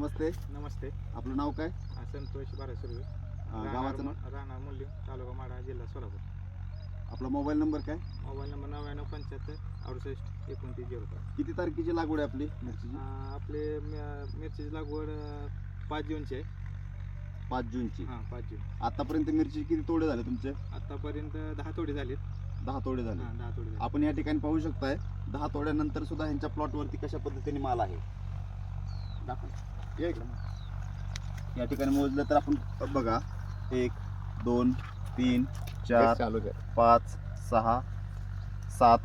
नमस्ते. नमस्ते. आपलं नाव काय? हा, संतोष बारासुर्वे अं, गावाचं नाव? राहणार मूल्य तालुका माडा जिल्हा सोलापूर. आपला मोबाईल नंबर काय? मोबाईल नंबर नव्याण्णव पंच्याहत्तर अडुसष्ट एकोणतीस झिरो पाच. किती तारखेची लागवड आहे आपली मिरचीची? अं, आपले म- मिरचीची लागवड अं, पाच जूनची आहे. पाच जूनची. हां पाच जून. आतापर्यंत मिरची किती तोडे झाले तुमचे? आतापर्यंत दहा तोडे झालेत. दहा तोडे झाले. हां दहा तोडे झाले आपण या ठिकाणी पाहू शकताय दहा तोड्यानंतर सुद्धा ह्यांच्या प्लॉटवरती कशा पद्धतीने माल आहे? दाखव. ये ठिकाणी मोजलं तर आपण बघा एक दोन तीन चार पाच सहा सात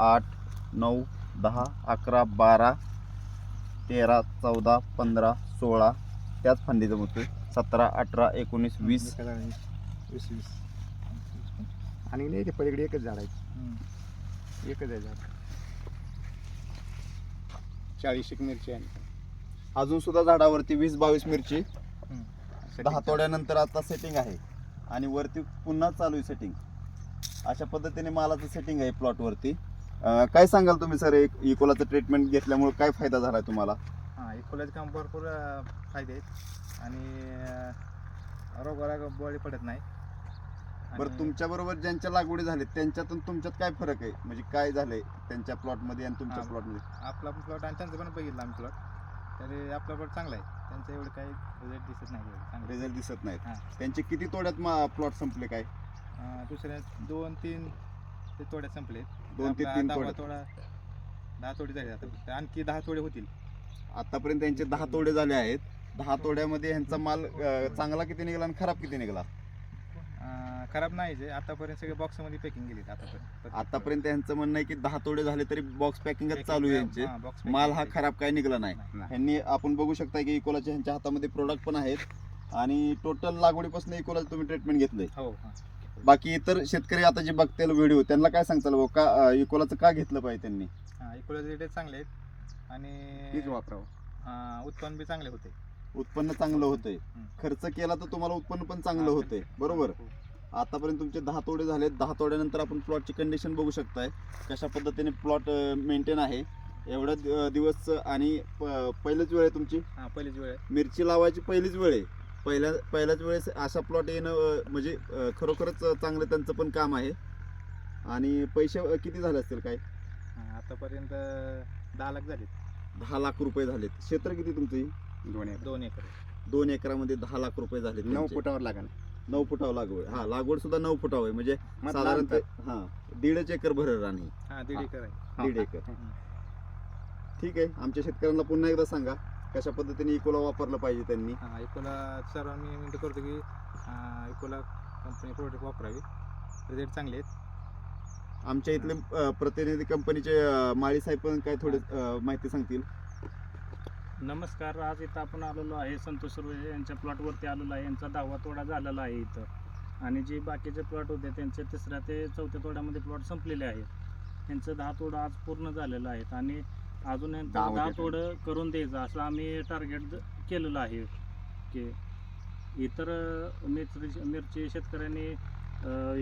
आठ नऊ दहा अकरा बारा तेरा चौदा पंधरा सोळा त्याच फांदीचं होतं सतरा अठरा एकोणीस वीस. वीस वीस आणि नाही ते पलीकडे एकच झाड आहे एकच आहे झाड. चाळीस एक मिरची आहे. अजून सुद्धा झाडावरती वीस बावीस मिरची. दहा तोड्यानंतर आता सेटिंग आहे. आणि वरती पुन्हा चालू आहे सेटिंग अशा पद्धतीने मालाचं सेटिंग आहे प्लॉटवरती काय सांगाल तुम्ही सर एक इकोलाचं ट्रीटमेंट घेतल्यामुळे काय फायदा झाला तुम्हाला? हां इकोलाचे काम भरपूर फायदे आहेत. आणि रोगाला बळी पडत नाही. बरं आणि- तुमच्या बरोबर ज्यांच्या लागवडी झाल्या त्यांच्यातून तुमच्यात काय फरक आहे? म्हणजे काय झालंय त्यांच्या प्लॉटमध्ये आणि तुमच्या. प्लॉटमध्ये आपला पण प्लॉट आणि त्यांचं पण बघितलं आम्ही प्लॉट तरी आपला प्लॉट चांगला आहे. त्यांचं एवढं काही रिझल्ट दिसत नाही एवढं चांगलं. रिझल्ट दिसत नाहीत. हा. त्यांचे किती तोड्यात प्लॉट संपले काय? अं, दुसऱ्या दोन तीन ते तोड्यात संपले दोन ते तीन तोड्यात. तोडा दहा तोडे झाले आता फक्त. आणखी दहा तोडे होतील. आतापर्यंत त्यांचे दहा तोडे झाले आहेत. दहा तोड्यामध्ये ह्यांचा माल अं, चांगला किती निघाला आणि खराब किती निघाला? अं, खराब नाही जे आतापर्यंत सगळे बॉक्समध्ये पॅकिंग गेलीत आतापर्यंत. आतापर्यंत यांचं म्हणणं आहे की दहा तोडे झाले तरी बॉक्स पॅकिंगच चालू आहे यांचे. हां, माल हा. खराब काय निघाला नाही. ह्यांनी आपण बघू शकता की इकोलाच्या ह्यांच्या हातामध्ये प्रोडक्ट पण आहेत. आणि टोटल लागवडीपासून इकोला तुम्ही ट्रीटमेंट घेतलंय. हो हां. बाकी इतर शेतकरी आता जे बघतील व्हिडिओ त्यांना काय सांगताल भाऊ? का इकोलाचं का घेतलं पाहिजे त्यांनी? हां इक्वलाचे रेट चांगले आहेत. आणि वापरावं. हां, उत्पन्न बी चांगले होते. उत्पन्न चांगलं होतंय. खर्च केला तर तुम्हाला उत्पन्न पण चांगलं हां, होतंय. बरोबर? हो. आतापर्यंत तुमचे दहा तोडे झालेत. दहा तोड्यानंतर आपण प्लॉटची कंडिशन बघू शकताय. कशा पद्धतीने प्लॉट मेंटेन आहे. एवढ्या दि- दिवस आणि प- पहिलीच वेळ आहे तुमची? हां पहिलीच वेळ आहे. मिरची लावायची पहिलीच वेळ आहे. पहिल्या पहिल्याच वेळेस अशा प्लॉट येणं म्हणजे खरोखरच चांगलं त्यांचं पण काम आहे. आणि पैसे किती झाले असतील काय? आतापर्यंत दहा लाख झाले दहा लाख रुपये झालेत. क्षेत्र किती तुमचं? दोन एकर. दोन एकरामध्ये दहा लाख रुपये झाले नऊ फुटावर लागेल. नऊ फुटावर लागवड. हा लागवड सुद्धा नऊ फुटावर आहे. म्हणजे साधारणतः हा दीडच एकर भरल राणी. हां दीड. एकर आहे. दीड एकर. ठीक आहे आमच्या शेतकऱ्यांना पुन्हा एकदा सांगा कशा पद्धतीने इकोला वापरलं पाहिजे त्यांनी? हां इकोला सर्वांनी मी विनंती करतो की इकोला कंपनी प्रोडक्ट वापरावी. रिझल्ट चांगले आहेत. आमच्या इथले अं, प्रतिनिधी कंपनीचे माळी साहेब पण काय थोडे अं, माहिती सांगतील? नमस्कार आज इथं आपण आलेलो आहे संतोष सुर्वे यांच्या प्लॉटवरती आलेलो आहे. यांचा दहावा तोडा झालेला आहे इथं. आणि जे बाकीचे प्लॉट होते त्यांचे तिसऱ्या ते चौथ्या तोड्यामध्ये प्लॉट संपलेले आहेत. यांचं दहा तोडं आज पूर्ण झालेलं आहेत. आणि अजून यांचं दहा तोडं करून द्यायचं असं आम्ही टार्गेट केलेलं आहे. की इतर मिरची मिरची शेतकऱ्यांनी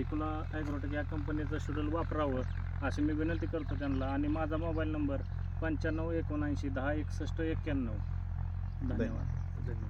इकोला ॲग्रोटेक या कंपनीचं शेड्यूल वापरावं अशी मी विनंती करतो त्यांना. आणि माझा मोबाईल नंबर पंच्याण्णव एकोणऐंशी दहा एकसष्ट एक्क्याण्णव. धन्यवाद. धन्यवाद.